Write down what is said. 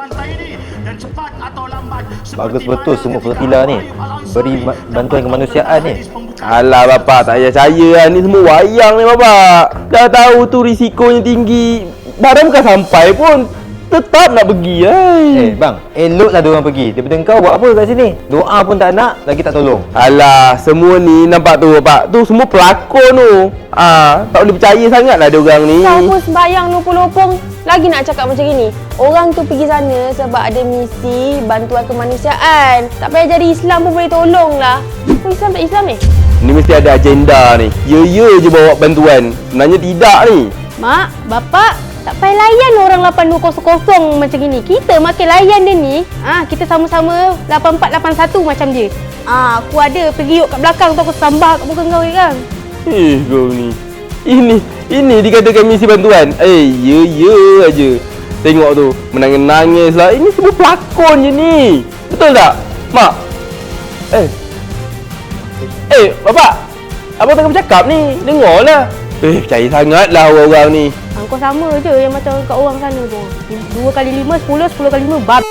rantai ini. Dan cepat atau lambat Bagus betul semua Fatila ni. Beri bantuan kemanusiaan ni. Alah bapak tak payah percaya lah. Ni semua wayang ni bapak. Dah tahu tu risikonya tinggi. Barang bukan sampai pun. Tetap nak pergi Eh eh. bang Eloklah diorang pergi. Daripada kau buat apa kat sini? Doa pun tak nak Lagi tak tolong. Alah semua ni nampak tu bapak. Tu semua pelakon tu. Ah, Tak boleh percaya sangat lah dia orang ni. Kau pun sembahyang lopong-lopong Lagi nak cakap macam gini Orang tu pergi sana sebab ada misi bantuan kemanusiaan. Tak payah jadi Islam pun boleh tolong lah. Kau Islam tak Islam ni? Ni mesti ada agenda ni. Ya-ya je bawa bantuan. Sebenarnya tidak ni. Mak, bapak tak payah layan orang 8200 macam gini. Kita makin layan dia ni. Ah Kita sama-sama 8481 macam dia. Ah, aku ada pergi yuk kat belakang tu aku sambal kat muka kau kan? Eh kau ni Ini Ini dikatakan misi bantuan. Eh ya ya aja. Tengok tu Menangis-nangis lah. Ini semua pelakon je ni. Betul tak? Mak. Eh. Eh bapak. Apa tengah bercakap ni. Dengarlah. Eh percaya sangat lah orang-orang ni. Kau sama je yang macam kat orang sana tu. Dua kali lima, sepuluh, sepuluh kali lima, bab